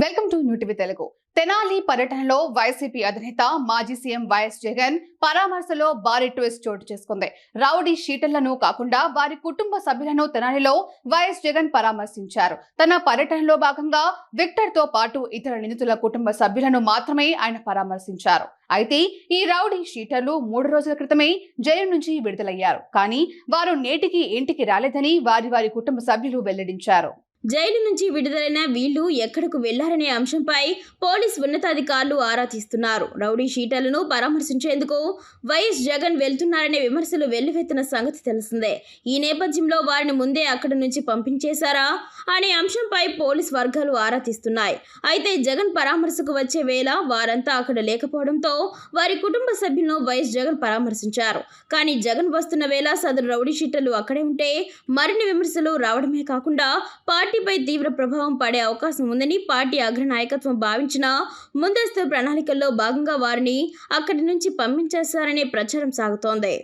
Welcome to new Telugu. Tenali పర్యటనలో వైసీపీ అధినేత మాజీ సీఎం వైఎస్ జగన్ పరామర్శలో భారీ ట్విస్ట్ చోటు చేసుకుంది. రౌడీ షీటర్లను కాకుండా వారి కుటుంబ సభ్యులను తెనాలిలో వైఎస్ జగన్ పరామర్శించారు. తన పర్యటనలో భాగంగా విక్టర్తో పాటు ఇతర నిందితుల కుటుంబ సభ్యులను మాత్రమే ఆయన పరామర్శించారు. అయితే ఈ రౌడీ షీటర్లు మూడు రోజుల క్రితమే జైలు నుంచి విడుదలయ్యారు. కానీ వారు నేటికి ఇంటికి రాలేదని వారి వారి కుటుంబ సభ్యులు వెల్లడించారు. జైలు నుంచి విడుదలైన వీళ్ళు ఎక్కడకు వెళ్ళారనే అంశంపై పోలీస్ ఉన్నతాధికారులు ఆరా తీస్తున్నారు. రౌడీ షీటర్లను పరామర్శించేందుకు వైఎస్ జగన్ వెళ్తున్నారనే విమర్శలు వెల్లువెత్తిన సంగతి తెలిసిందే. ఈ నేపథ్యంలో వారిని ముందే అక్కడి నుంచి పంపించేశారా అనే అంశంపై పోలీస్ వర్గాలు ఆరా తీస్తున్నాయి. అయితే జగన్ పరామర్శకు వచ్చే వేళ వారంతా అక్కడ లేకపోవడంతో వారి కుటుంబ సభ్యులను వైఎస్ జగన్ పరామర్శించారు. కానీ జగన్ వస్తున్న వేళ సదరు రౌడీ షీటర్లు అక్కడే ఉంటే మరిన్ని విమర్శలు రావడమే కాకుండా పార్టీ పార్టీపై తీవ్ర ప్రభావం పడే అవకాశం ఉందని పార్టీ అగ్రనాయకత్వం భావించిన ముందస్తు ప్రణాళికల్లో భాగంగా వారిని అక్కడి నుంచి పంపించేశారనే ప్రచారం సాగుతోంది.